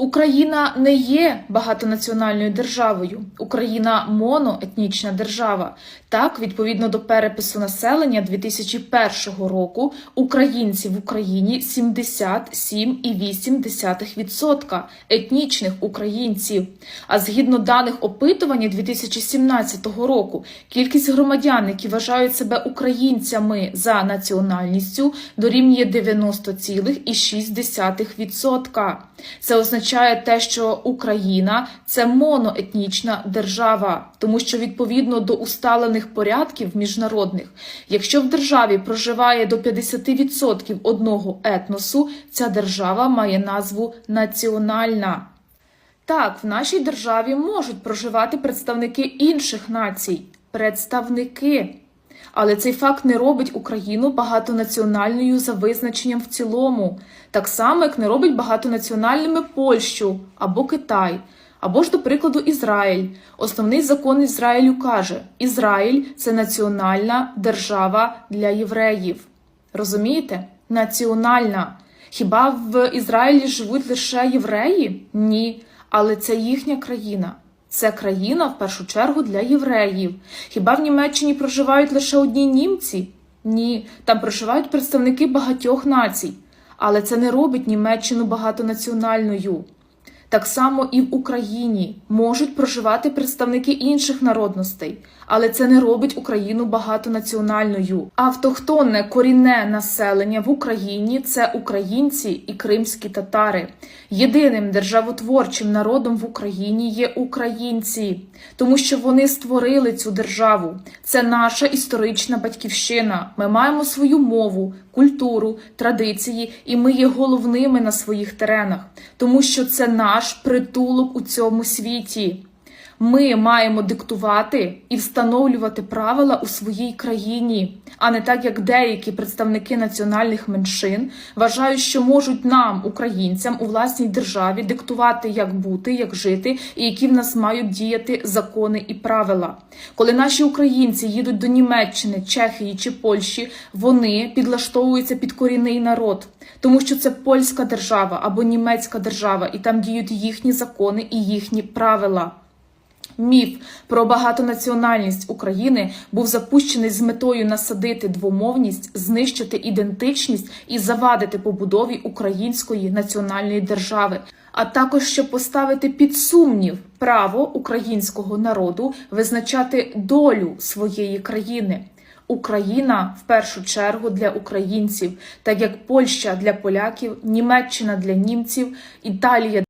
Україна не є багатонаціональною державою. Україна моноетнічна держава. Так, відповідно до перепису населення 2001 року, українців в Україні 77,8% етнічних українців. А згідно даних опитування 2017 року, кількість громадян, які вважають себе українцями за національністю, дорівнює 90,6%. Це означає те, що Україна це моноетнічна держава, тому що відповідно до усталених порядків міжнародних, якщо в державі проживає до 50% одного етносу, ця держава має назву національна. Так, в нашій державі можуть проживати представники інших націй, представники. Але цей факт не робить Україну багатонаціональною за визначенням в цілому, так само, як не робить багатонаціональними Польщу або Китай, або ж, до прикладу, Ізраїль. Основний закон Ізраїлю каже: Ізраїль це національна держава для євреїв. Розумієте? Національна. Хіба в Ізраїлі живуть лише євреї? Ні. Але це їхня країна. Це країна в першу чергу для євреїв. Хіба в Німеччині проживають лише одні німці? Ні, там проживають представники багатьох націй. Але це не робить Німеччину багатонаціональною. Так само і в Україні можуть проживати представники інших народностей, але це не робить Україну багатонаціональною. Автохтонне корінне населення в Україні це українці і кримські татари. Єдиним державотворчим народом в Україні є українці, тому що вони створили цю державу. Це наша історична батьківщина. Ми маємо свою мову, культуру, традиції, і ми є головними на своїх теренах, тому що це наш притулок у цьому світі. Ми маємо диктувати і встановлювати правила у своїй країні, а не так, як деякі представники національних меншин вважають, що можуть нам, українцям, у власній державі диктувати, як бути, як жити, і які в нас мають діяти закони і правила. Коли наші українці їдуть до Німеччини, Чехії чи Польщі, вони підлаштовуються під корінний народ, тому що це польська держава або німецька держава, і там діють їхні закони і їхні правила. Міф про багатонаціональність України був запущений з метою насадити двомовність, знищити ідентичність і завадити побудові української національної держави, а також щоб поставити під сумнів право українського народу визначати долю своєї країни. Україна в першу чергу для українців, так як Польща для поляків, Німеччина для німців, Італія